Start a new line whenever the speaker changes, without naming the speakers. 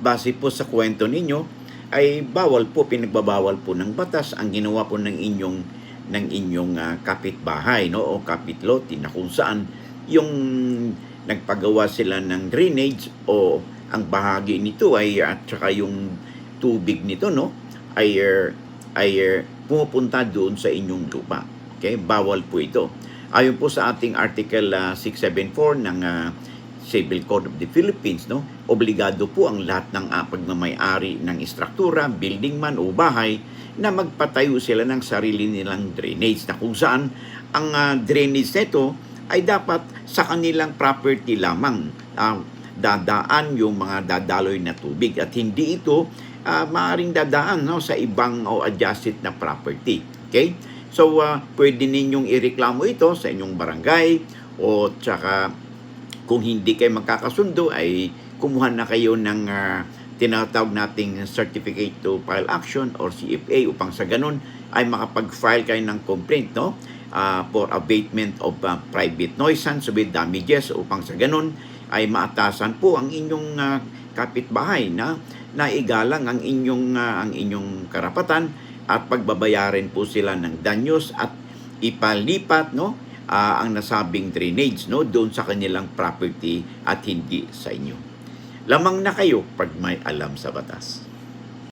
base po sa kwento ninyo, ay bawal po, pinagbabawal po ng batas ang ginawa po ng inyong ng inyong ah, kapitbahay no o kapitloti na kung saan yung nagpagawa sila ng drainage o ang bahagi nito ay at saka yung tubig nito no ay er, ay er, pumupunta doon sa inyong lupa. Okay? Bawal po ito. Ayon po sa ating Article ah, 674 ng ah, Civil Code of the Philippines, no? Obligado po ang lahat ng uh, pagmamayari ng istruktura, building man o bahay na magpatayo sila ng sarili nilang drainage na kung saan ang ah, drainage nito ay dapat sa kanilang property lamang ah, dadaan yung mga dadaloy na tubig at hindi ito ah, maaaring dadaan no, sa ibang o adjacent na property. Okay? So, ah, pwede ninyong ireklamo ito sa inyong barangay o tsaka kung hindi kayo magkakasundo ay kumuha na kayo ng ah, tinatawag nating Certificate to File Action or CFA upang sa ganun ay makapag-file kayo ng complaint no? Ah, for abatement of ah, private nuisance with damages upang sa ganun ay maatasan po ang inyong ah, kapitbahay na naigalang ang inyong ah, ang inyong karapatan at pagbabayarin po sila ng danyos at ipalipat no ah, ang nasabing drainage no doon sa kanilang property at hindi sa inyo. Lamang na kayo pag may alam sa batas.